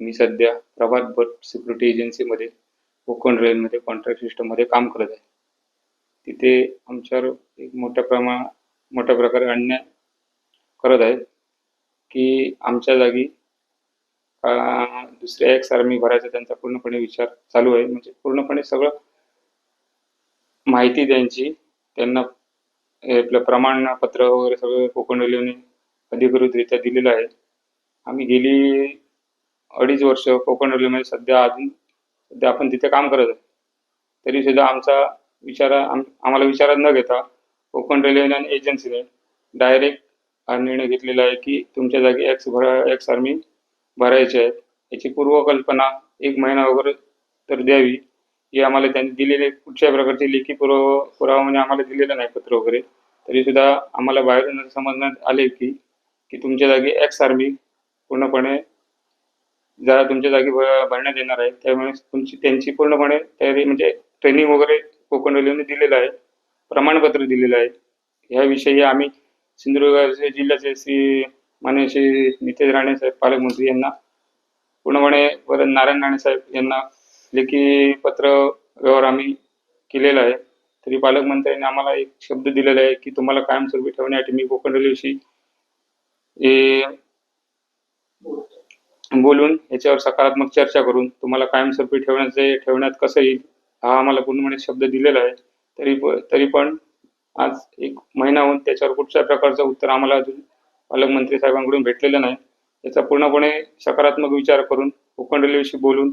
मी सध्या प्रभात भट सिक्युरिटी एजन्सीमध्ये कोकण रेल्वेमध्ये कॉन्ट्रॅक्ट सिस्टममध्ये काम करत आहे. तिथे आमच्यावर एक मोठ्या प्रमा मोठ्या प्रकारे अन्याय करत आहेत की आमच्या जागी दुसऱ्या एक्स आर्मी भरायचा त्यांचा पूर्णपणे विचार चालू आहे. म्हणजे पूर्णपणे सगळं माहिती द्यायची त्यांना आपलं प्रमाणपत्र वगैरे सगळं कोकण रेल्वेने अधिकृतरित्या दिलेलं आहे. आम्ही गेली अडीच वर्ष कोकण रेल्वेमध्ये सध्या अजून सध्या आपण तिथे काम करत आहे. तरी सुद्धा आमचा विचार आम आम्हाला विचारात न घेता कोकण रेल्वे आणि एजन्सीने डायरेक्ट हा निर्णय घेतलेला आहे की तुमच्या जागी एक्स भरा एक्स आर्मी भरायचे आहेत. याची पूर्वकल्पना एक महिना वगैरे तर द्यावी. हे आम्हाला त्यांनी दिलेले कुठच्याही प्रकारचे लेखी पुरावा पुरावा म्हणजे आम्हाला दिलेला नाही पत्र वगैरे. तरीसुद्धा आम्हाला बाहेरून समजण्यात आले की की तुमच्या जागी एक्स आर्मी पूर्णपणे जरा तुमच्या जागी भरण्यात येणार आहे त्यामुळे तुमची त्यांची पूर्णपणे तयारी म्हणजे ट्रेनिंग वगैरे कोकण रेल्वेने दिलेलं आहे प्रमाणपत्र दिलेलं आहे. ह्याविषयी आम्ही सिंधुदुर्ग जिल्ह्याचे श्री मान्य श्री नितेश राणे साहेब पालकमंत्री यांना पूर्णपणे परत नारायण राणे साहेब यांना लेखी पत्र व्यवहार आम्ही केलेला आहे. तरी पालकमंत्र्यांनी आम्हाला एक शब्द दिलेला आहे की तुम्हाला कायमस्वरूपी ठेवण्यासाठी मी कोकण रेल्वेशी हे बोलून याच्यावर सकारात्मक चर्चा करून तुम्हाला कायमस्वरूपी ठेवण्याचे ठेवण्यात कसं येईल हा आम्हाला पूर्णपणे शब्द दिलेला आहे. तरी प- तरी पण आज एक महिना होऊन त्याच्यावर कुठच्या प्रकारचं उत्तर आम्हाला अजून पालकमंत्री साहेबांकडून भेटलेलं नाही. याचा पूर्णपणे सकारात्मक विचार करून कोकण रेल्वेशी बोलून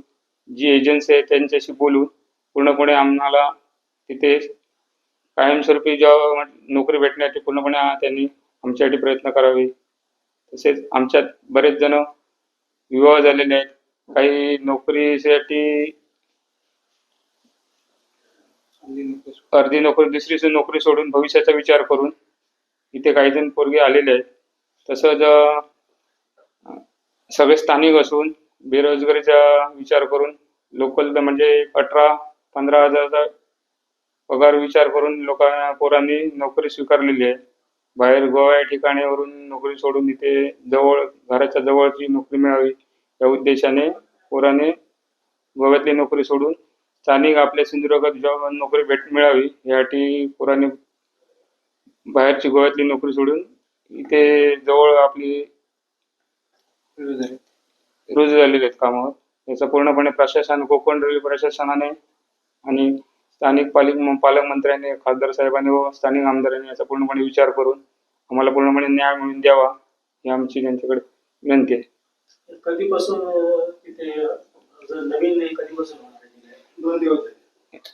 जी एजन्सी आहे त्यांच्याशी बोलून पूर्णपणे आम्हाला तिथे कायमस्वरूपी जॉब नोकरी भेटण्यासाठी पूर्णपणे त्यांनी आमच्यासाठी प्रयत्न करावे. तसेच आमच्यात बरेच जण विवाह झालेले आहेत. काही नोकरीसाठी अर्धी नोकरी दुसरी नोकरी सोडून भविष्याचा विचार करून इथे काही जण पोरगे आलेले आहेत. तसंच सगळे स्थानिक असून बेरोजगारीचा विचार करून लोकल म्हणजे अठरा पंधरा हजारचा पगार विचार करून लोकांना पोरांनी नोकरी स्वीकारलेली आहे. बाहेर गोवा या ठिकाणीवरून नोकरी सोडून इथे जवळ घराच्या जवळची नोकरी मिळावी. या उद्देशाने पोराने गोव्यातली नोकरी सोडून स्थानिक आपल्या सिंधुदुर्गात जॉब नोकरी भेट मिळावी यासाठी पोराने बाहेरची गोव्यातली नोकरी सोडून इथे जवळ आपली रुजू झालेले आहेत कामावर याचा पूर्णपणे प्रशासन कोकण रेल्वे प्रशासनाने आणि स्थानिक पालिक पालकमंत्र्यांनी खासदार साहेबांनी व स्थानिक आमदारांनी याचा पूर्णपणे विचार करून आम्हाला पूर्णपणे न्याय मिळून द्यावा ही आमची त्यांच्याकडे विनंती आहे. कधीपासून अं, तिथे अं, जर नवीन नाही कधीपासून होणार आहे तिथे? दोन दिवस झाले.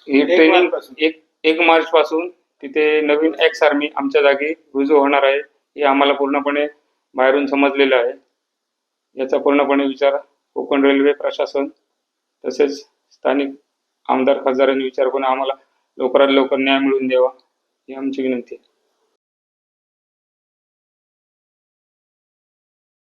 ही एक ट्रेनिंग मार्चपासून. एक एक मार्च पासून तिथे नवीन एक्स आर्मी आमच्या जागी रुजू होणार आहे हे आम्हाला पूर्णपणे बाहेरून समजलेलं आहे याचा पूर्णपणे विचार कोकण रेल्वे प्रशासन तसेच स्थानिक आमदार खासदारांनी विचार करून आम्हाला लवकरात लवकर न्याय मिळवून द्यावा ही आमची विनंती आहे